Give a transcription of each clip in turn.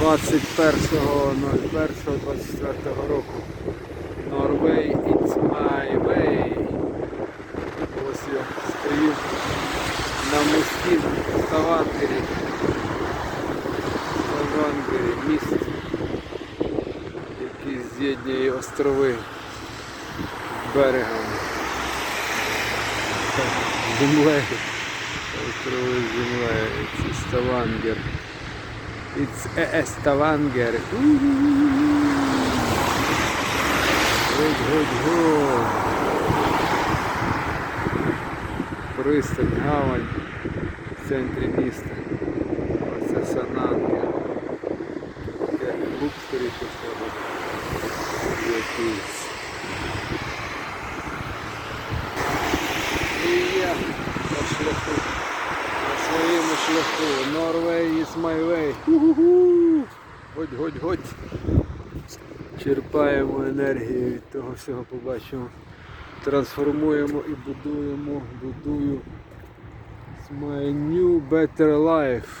21.01.24 року. Norway, it's my way. Ось я стою на мості в Ставангері. Ставангері, міст, який з'єднує острови з берегом. Землею. Острови з землею. Це Ставангер. It's a Stavanger. Гудь, гудь, гудь. Пристань, гавань в центрі міста. Оце Санангер. Таке букстері посаду. Якийсь. І я на шляху. На шляху. Norway is my way. Ху-ху-ху. Годь, годь, годь. Черпаємо енергію від того всього побачимо. Трансформуємо і будуємо, будую It's my new better life.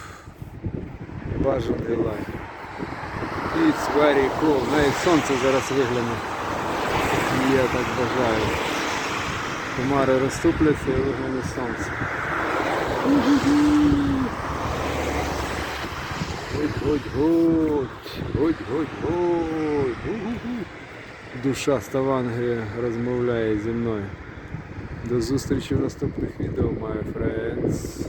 Бажаний life. It's very cool. Навіть сонце зараз вигляне. Я так бажаю. Хмари розступляться і вигляне сонце. Годь, годь, годь, годь, годь, годь. Душа Ставангрія розмовляє зі мною. До зустрічі в наступних відео, my friends.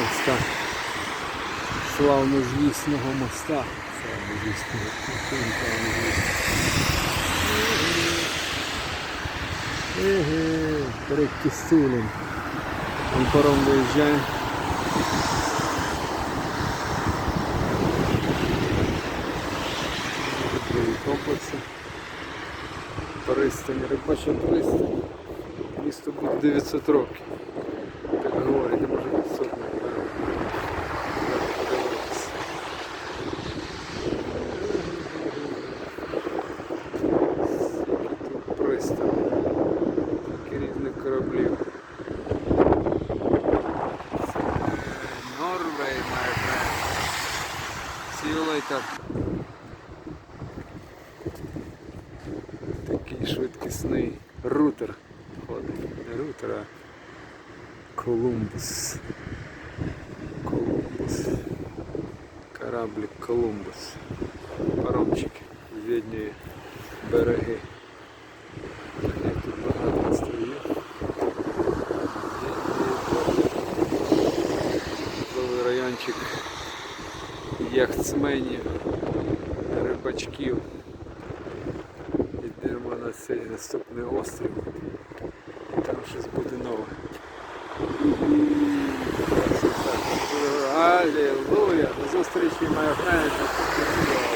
Моста. Славнозвісного моста. Славнозвісного. Славнозвісного. Еге, перед Кістилем. Он паром виїжджає. Другий комплекси. Пристань, рибача пристань. Місто буде 900 років. Так говорять, може 500 років. See так. Такий швидкісний рутер ходить. Не рутер, а Колумбус. Колумбус. Кораблик Колумбус. Паромчик з'єднує береги. Яхтсменів, рибачків. Йдемо на цей наступний острів. І там щось буде нове. Алілуя! До зустрічі, моя friends.